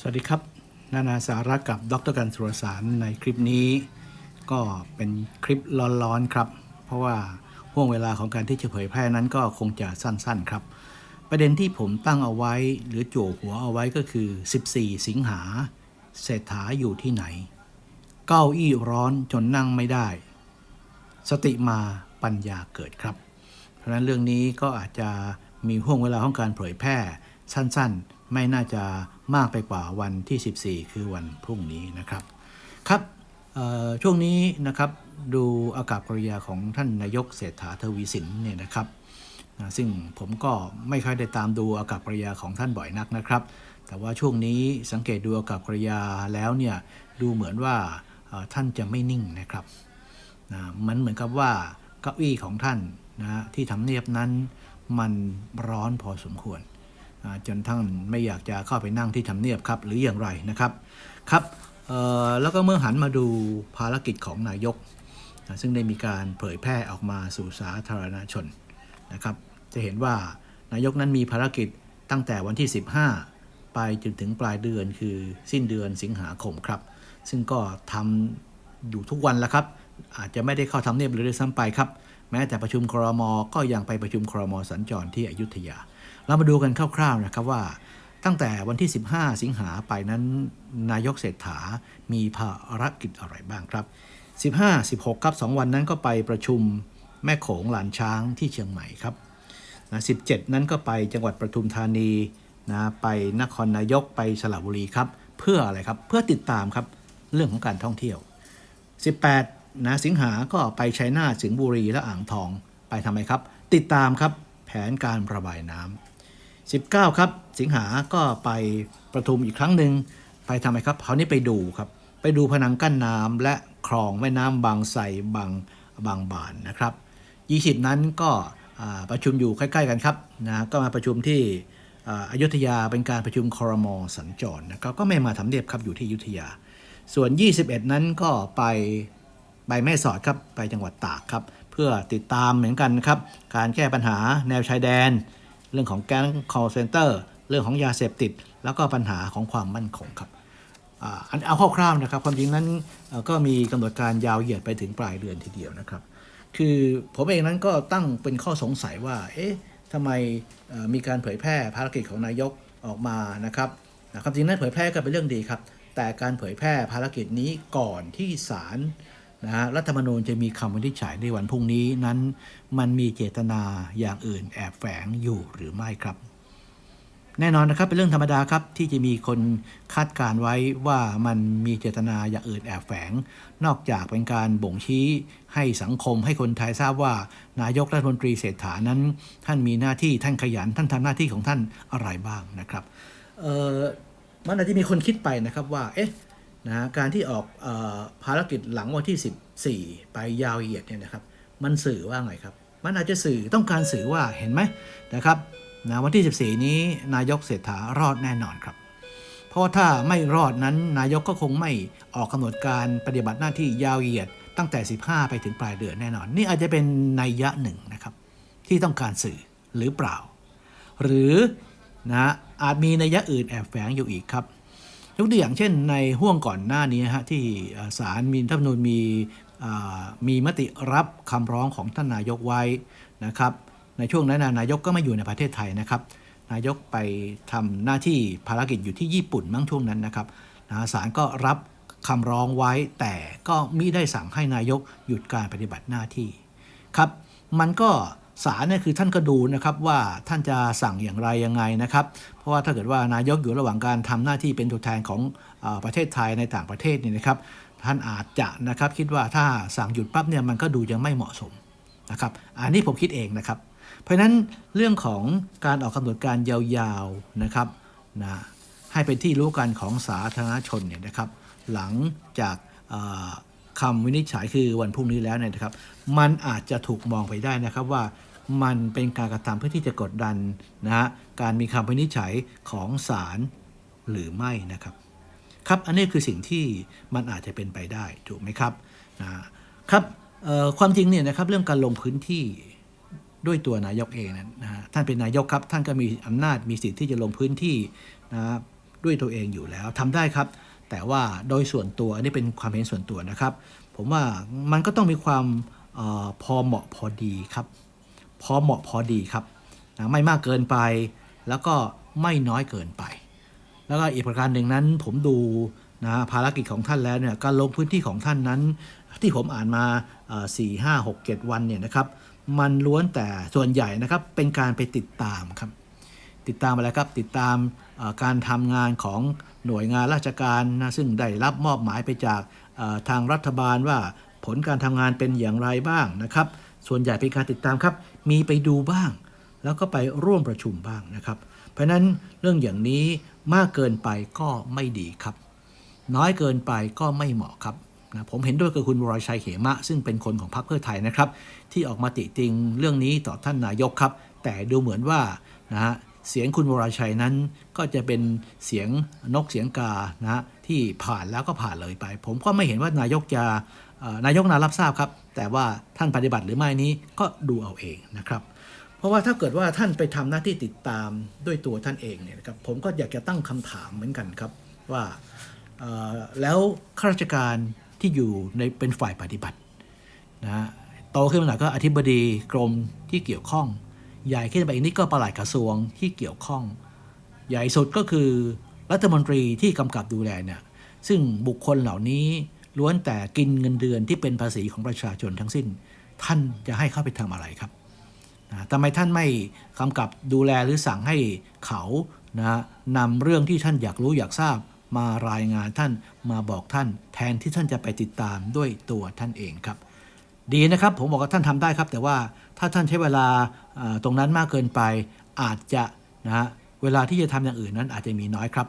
สวัสดีครับ นานาสาระกับดรกันสุรสารในคลิปนี้ ก็เป็นคลิปร้อนๆครับ เพราะว่าห่วงเวลาของการที่จะเผยแพร่นั้นก็คงจะสั้นๆครับ ประเด็นที่ผมตั้งเอาไว้หรือโจหัวเอาไว้ก็คือ 14 สิงหาเศรษฐาอยู่ที่ไหน เก้าอี้ร้อนจนนั่งไม่ได้ สติมาปัญญาเกิดครับ เพราะฉะนั้นเรื่องนี้ก็อาจจะมีห่วงเวลาของการเผยแพร่สั้นๆ ไม่น่าจะ มากไปกว่าวันที่ 14 คือวันพรุ่งนี้นะครับครับช่วงนี้นะครับดูอากับกริยาของท่านนายกเศรษฐาทวีสินเนี่ยนะครับซึ่งผมก็ไม่ค่อยได้ตามดูอากับกริยาของท่านบ่อยนักนะครับ แต่ว่าช่วงนี้สังเกตดูอากับกริยาแล้วเนี่ยดูเหมือนว่าท่านจะไม่นิ่งนะครับนะมันเหมือนกับว่าเก้าอี้ของท่านนะที่ทำเนียบนั้นมันร้อนพอสมควร จนท่านไม่อยากจะเข้าไปนั่งที่ทำเนียบครับ หรืออย่างไรนะครับครับแล้วก็เมื่อหันมาดูภารกิจของนายก ซึ่งได้มีการเผยแพร่ออกมาสู่สาธารณชนนะครับ จะเห็นว่านายกนั้นมีภารกิจตั้งแต่วันที่ 15 ไปจนถึงปลายเดือนคือสิ้นเดือนสิงหาคมครับ ซึ่งก็ทำอยู่ทุกวันแล้วครับ อาจจะไม่ได้เข้าทำเนียบหรือด้วยซ้ำไปครับ แม้แต่ประชุมครมก็ยังไปประชุมครมสัญจรที่อยุธยา เรามาดูกันคร่าวๆนะครับว่า ตั้งแต่วันที่ 15 สิงหาไปนั้น นายกเศรษฐามีภารกิจอะไรบ้างครับ 15 16ครับ2วันนั้นก็ไปประชุมแม่โขงหลานช้างที่เชียงใหม่ครับนะ17 นั้นก็ไปจังหวัดปทุมธานีนะไปนครนายกไปสระบุรีครับ เพื่ออะไรครับเพื่อติดตามครับเรื่องของการท่องเที่ยว 18 นะสิงหาก็ไปชัยนาทสิงห์บุรีและอ่างทองไปทำไมครับ ติดตามครับแผนการระบายน้ำ 19 ครับ สิงหาก็ไปประทุมอีกครั้งหนึ่งไปทำไมครับเขานี้ไปดูครับ ไปดูผนังกั้นน้ำและคลองแม่น้ำบางไทรบางบางบานนะครับ 20 นั้นก็ประชุมอยู่ใกล้ๆกันครับนะก็มาประชุมที่อาอยุธยาเป็นการประชุมคอรมอสัญจรนะครับก็ไม่มาทำเนียบครับอยู่ที่อยุธยา ส่วน 21 นั้นก็ไปไปแม่สอดครับไปจังหวัดตากครับ เพื่อติดตามเหมือนกันครับ การแก้ปัญหาแนวชายแดน เรื่องของแก๊ง call center เรื่องของยาเสพติด แล้วก็ปัญหาของความมั่นคงครับอันเอาคร่าวๆนะครับความจริงนั้นก็มีกำหนดการยาวเหยียดไปถึงปลายเดือนทีเดียวนะครับ คือผมเองนั้นก็ตั้งเป็นข้อสงสัยว่า เอ๊ะทำไมมีการเผยแพร่ภารกิจของนายกออกมานะครับความจริงนั้นเผยแพร่ก็เป็นเรื่องดีครับ แต่การเผยแพร่ภารกิจนี้ก่อนที่ศาล นะรัฐธรรมนูญจะมีคำวินิจฉัยในวันพรุ่งนี้นั้น มันมีเจตนาอย่างอื่นแอบแฝงอยู่หรือไม่ครับ แน่นอนนะครับเป็นเรื่องธรรมดาครับที่จะมีคนคาดการณ์ไว้ว่ามันมีเจตนาอย่างอื่นแอบแฝง นอกจากเป็นการบ่งชี้ให้สังคมให้คนไทยทราบว่า นายกรัฐมนตรีเศรษฐานั้น ท่านมีหน้าที่ท่านขยันท่านทำหน้าที่ของท่านอะไรบ้างนะครับเออมันอาจจะมีคนคิดไปนะครับว่าเอ๊ะ นะการที่ออกออภารกิจหลังวันที่ 14 ไปยาวเหยียดเนี่ยนะครับ มันสื่อว่าไงครับ มันอาจจะสื่อต้องการสื่อว่าเห็นไหมนะครับนะวันที่ 14 นี้นายกเศรษฐารอดแน่นอนครับ เพราะว่าถ้าไม่รอดนั้นนายกก็คงไม่ออกกำหนดการปฏิบัติหน้าที่ยาวเหยียดตั้งแต่ 15 ไปถึงปลายเดือนแน่นอน นี่อาจจะเป็นนัยยะหนึ่งนะครับ ที่ต้องการสื่อหรือเปล่า หรือนะอาจมีนัยยะอื่นแอบแฝงอยู่อีกครับ ยกตัวอย่างเช่นในห่วงก่อนหน้านี้ฮะที่ศาลมีรัฐธรรมนูญมีมีมติรับคำร้องของท่านนายกไว้นะครับ ในช่วงนั้นนะนายกก็ไม่อยู่ในประเทศไทยนะครับ นายกไปทำหน้าที่ภารกิจอยู่ที่ญี่ปุ่นมั้งช่วงนั้นนะครับนะศาลก็รับคำร้องไว้แต่ก็มิได้สั่งให้นายกหยุดการปฏิบัติหน้าที่ครับ มันก็ ศาลเนี่ยคือท่านก็ดูนะครับว่าท่านจะสั่งอย่างไรยังไงนะครับ เพราะว่าถ้าเกิดว่านายกอยู่ระหว่างการทำหน้าที่เป็นตัวแทนของอประเทศไทยในต่างประเทศนี่นะครับ ท่านอาจจะนะครับคิดว่าถ้าสั่งหยุดปั๊บเนี่ยมันก็ดูยังไม่เหมาะสมนะครับ อันนี้ผมคิดเองนะครับ เพราะฉะนั้นเรื่องของการออกกำหนดการยาวๆนะครับนะให้เป็นที่รู้กันของสาธารณชนเนี่ยนะครับ หลังจากคำวินิจฉัยคือวันพรุ่งนี้แล้วเนี่ยนะครับ มันอาจจะถูกมองไปได้นะครับว่า มันเป็นการกระทำเพื่อที่จะกดดันนะฮะการมีคำวินิจฉัยของศาลหรือไม่นะครับ ครับอันนี้คือสิ่งที่มันอาจจะเป็นไปได้ถูกไหมครับนะครับความจริงเนี่ยนะครับเรื่องการลงพื้นที่ด้วยตัวนายกเองนั้นนะท่านเป็นนายกครับ ท่านก็มีอำนาจมีสิทธิ์ที่จะลงพื้นที่นะด้วยตัวเองอยู่แล้วทำได้ครับ แต่ว่าโดยส่วนตัวอันนี้เป็นความเห็นส่วนตัวนะครับ ผมว่ามันก็ต้องมีความออพอเหมาะพอดีครับ พอเหมาะพอดีครับนะไม่มากเกินไป แล้วก็ไม่น้อยเกินไป แล้วก็อีกประการหนึ่งนั้นผมดูนะภารกิจของท่านแล้วเนี่ยการลงพื้นที่ของท่านนั้น ที่ผมอ่านมาสี่ห้าหกเจ็ดวันเนี่ยนะครับ มันล้วนแต่ส่วนใหญ่นะครับเป็นการไปติดตามครับ ติดตามอะไรครับติดตามการทำงานของหน่วยงานราชการนะซึ่งได้รับมอบหมายไปจากทางรัฐบาลว่าผลการทำงานเป็นอย่างไรบ้างนะครับ ส่วนใหญ่เป็นการติดตามครับ มีไปดูบ้าง แล้วก็ไปร่วมประชุมบ้างนะครับ เพราะนั้นเรื่องอย่างนี้มากเกินไปก็ไม่ดีครับ น้อยเกินไปก็ไม่เหมาะครับนะผมเห็นด้วยกับคุณวรชัยเขมะ ซึ่งเป็นคนของพรรคเพื่อไทยนะครับ ที่ออกมาติติงเรื่องนี้ต่อท่านนายกครับ แต่ดูเหมือนว่านะฮะเสียงคุณวรชัยนั้นก็จะเป็นเสียงนกเสียงกานะที่ผ่านแล้วก็ผ่านเลยไป ผมก็ไม่เห็นว่านายกจะ นายกนารับทราบครับ แต่ว่าท่านปฏิบัติหรือไม่นี้ก็ดูเอาเองนะครับ เพราะว่าถ้าเกิดว่าท่านไปทำหน้าที่ติดตามด้วยตัวท่านเองเนี่ยนะครับผมก็อยากจะตั้งคำถามเหมือนกันครับว่าแล้วข้าราชการที่อยู่ในเป็นฝ่ายปฏิบัตินะฮะโตขึ้นมาหน่อยก็อธิบดีกรมที่เกี่ยวข้อง ใหญ่ขึ้นไปอีกนิดก็ปลัดกระทรวงที่เกี่ยวข้อง ใหญ่สุดก็คือรัฐมนตรีที่กำกับดูแลเนี่ยซึ่งบุคคลเหล่านี้ ล้วนแต่กินเงินเดือนที่เป็นภาษีของประชาชนทั้งสิ้น ท่านจะให้เข้าไปทำอะไรครับนะทำไมท่านไม่กำกับดูแลหรือสั่งให้เขานะนำเรื่องที่ท่านอยากรู้อยากทราบมารายงานท่านมาบอกท่าน แทนที่ท่านจะไปติดตามด้วยตัวท่านเองครับ ดีนะครับผมบอกว่าท่านทำได้ครับ แต่ว่าถ้าท่านใช้เวลาตรงนั้นมากเกินไป อาจจะนะฮะเวลาที่จะทำอย่างอื่นนั้นอาจจะมีน้อยครับ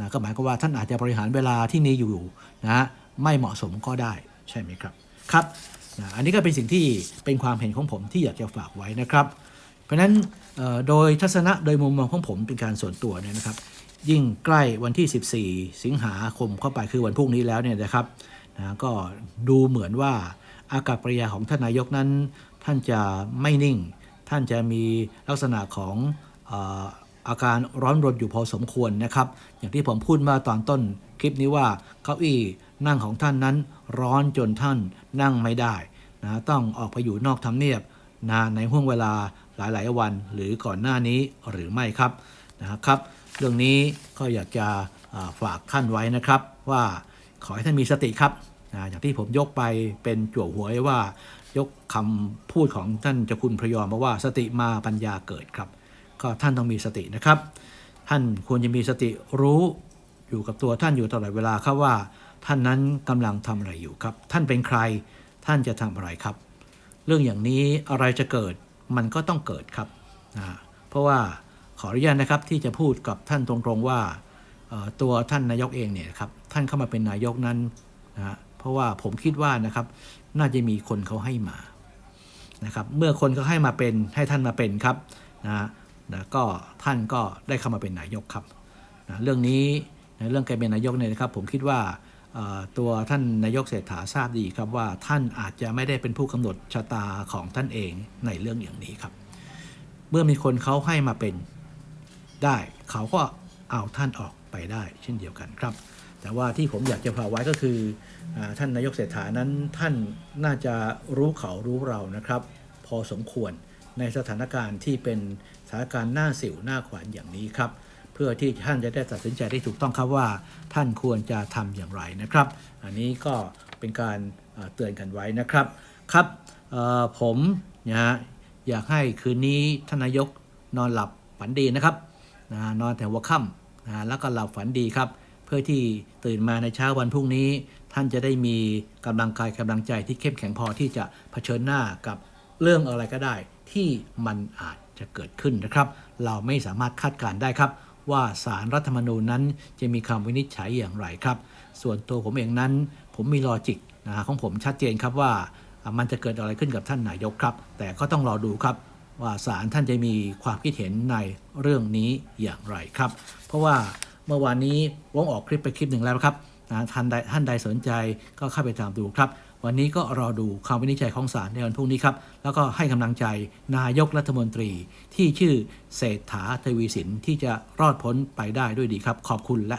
นะก็หมายความว่าท่านอาจจะบริหารเวลาที่มีอยู่นะฮะ ไม่เหมาะสมก็ได้ใช่ไหมครับครับนะอันนี้ก็เป็นสิ่งที่เป็นความเห็นของผมที่อยากจะฝากไว้นะครับ เพราะฉะนั้นโดยทัศนะโดยมุมมองของผมเป็นการส่วนตัวเนี่ยนะครับ ยิ่งใกล้วันที่ 14 สิงหาคมเข้าไปคือวันพรุ่งนี้แล้วเนี่ยนะครับนะก็ดูเหมือนว่าอากาศปริยาของท่านนายกนั้น ท่านจะไม่นิ่ง ท่านจะมีลักษณะของอาการร้อนรนอยู่พอสมควรนะครับ อย่างที่ผมพูดมาตอนต้นคลิปนี้ว่าเก้าอี้ นั่งของท่านนั้นร้อนจนท่านนั่งไม่ได้นะต้องออกไปอยู่นอกทำเนียบนะในห่วงเวลาหลายๆ วันหรือก่อนหน้านี้หรือไม่ครับนะครับ เรื่องนี้ก็อยากจะฝากท่านไว้นะครับ ว่าขอให้ท่านมีสติครับอ่าอย่างที่ผมยกไปเป็นจั่วหัวว้ว่ายกคำพูดของท่านเจ้าคุณพระยอมมาว่าสติมาปัญญาเกิดครับ ก็ท่านต้องมีสตินะครับ ท่านควรจะมีสติรู้อยู่กับตัวท่านอยู่ตลอดเวลาครับว่า ท่านนั้นกำลังทำอะไรอยู่ครับ ท่านเป็นใคร ท่านจะทำอะไรครับ เรื่องอย่างนี้อะไรจะเกิดมันก็ต้องเกิดครับเพราะว่าขออนุญาตนะครับที่จะพูดกับท่านตรงๆว่าตัวท่านนายกเองเนี่ยครับท่านเข้ามาเป็นนายกนั้นนะเพราะว่าผมคิดว่านะครับน่าจะมีคนเขาให้มานะครับเมื่อคนเขาให้มาเป็นให้ท่านมาเป็นครับนะนะก็ท่านก็ได้เข้ามาเป็นนายกครับนะเรื่องนี้ในเรื่องการเป็นนายกเนี่ยนะครับ ผมคิดว่า ตัวท่านนายกเศรษฐาทราบดีครับว่าท่านอาจจะไม่ได้เป็นผู้กำหนดชะตาของท่านเองในเรื่องอย่างนี้ครับ เมื่อมีคนเขาให้มาเป็นได้เขาก็เอาท่านออกไปได้เช่นเดียวกันครับ แต่ว่าที่ผมอยากจะฝาไว้ก็คืออท่านนายกเศรษฐานั้นท่านน่าจะรู้เขารู้เรานะครับ พอสมควรในสถานการณ์ที่เป็นสถานการณ์หน้าสิวหน้าขวานอย่างนี้ครับ เพื่อที่ท่านจะได้ตัดสินใจได้ถูกต้องครับว่าท่านควรจะทำอย่างไรนะครับ อันนี้ก็เป็นการเตือนกันไว้นะครับครับผมนะฮะอยากให้คืนนี้ท่านนายกนอนหลับฝันดีนะครับนะนอนแต่หัวค่ำนะแล้วก็หลับฝันดีครับ เพื่อที่ตื่นมาในเช้าวันพรุ่งนี้ ท่านจะได้มีกำลังกายกำลังใจที่เข้มแข็งพอที่จะเผชิญหน้ากับเรื่องอะไรก็ได้ที่มันอาจจะเกิดขึ้นนะครับ เราไม่สามารถคาดการได้ครับ ว่าสารรัฐธรรมนูญนั้นจะมีคำวินิจฉัยอย่างไรครับ ส่วนตัวผมเองนั้น ผมมีลอจิกนะฮะของผมชัดเจนครับว่ามันจะเกิดอะไรขึ้นกับท่านนายกครับ แต่ก็ต้องรอดูครับว่าศาลท่านจะมีความคิดเห็นในเรื่องนี้อย่างไรครับ เพราะว่าเมื่อวานนี้วงออกคลิปไปคลิปหนึ่งแล้วครับนะท่านใดท่านใดสนใจก็เข้าไปตามดูครับ วันนี้ก็รอดูคำวินิจฉัยของศาลในวันพรุ่งนี้ครับ แล้วก็ให้กำลังใจนายกรัฐมนตรีที่ชื่อเศรษฐาทวีสินที่จะรอดพ้นไปได้ด้วยดีครับ ขอบคุณและ